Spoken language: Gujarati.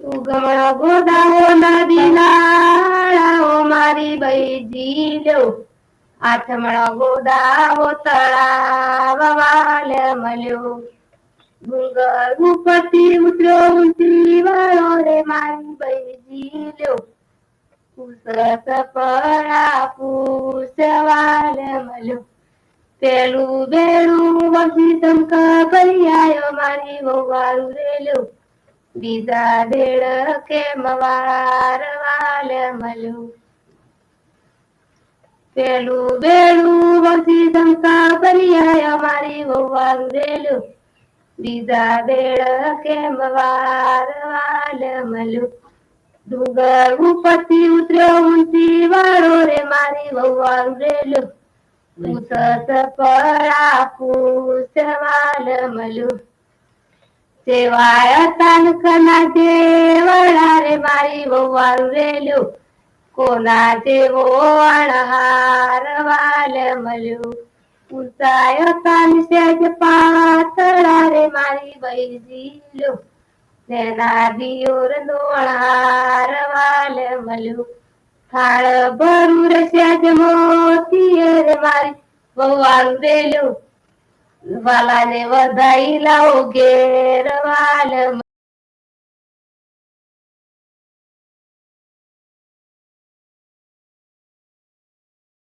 ઉગમણો ગોદાઓ નદી નાળાઓ મારી બૈજી લ્યો આઠમણો ગોદાઓ તળાવ વાલ મળ્યો ઉપરથી ઉતર્યો ઊંચી વાળો રે મારી બૈજી લો પુસરસ પરા વાલ મળ્યો પેલું બેડું વસી શંકર ભરી આયો મારી વહુવાળું રેલ્યો બીજા ભેળ કેમ વાર વાલ મળ્યું પેલું બેડું વસી ધમકા ભરી અમારી મારી વહુવાળું બીજા ભેળ કેમ વાર વાલ મળ્યું ડુંગર ઉપરથી ઉતર્યો ઊંચી વાળો રે મારી વહુવાળું રેલ્યો પૂછત પરા પૂછવાલ મળ્યું સેવાય તાલુકાના જેવડા રે મારી વહુવાળું રેલું કોના જેવો અણહાર વાલ મળ્યું. ઊંચાયો તાન સેજ પાતળા રે મારી બૈજી લ્યો તેના દિયોર નો અણહાર વાલ મળ્યું. થાળ ભરું રે સેજ મોતી રે મારી વહુવાળું રેલ્યો. वालाने वधाईला उगे रवाल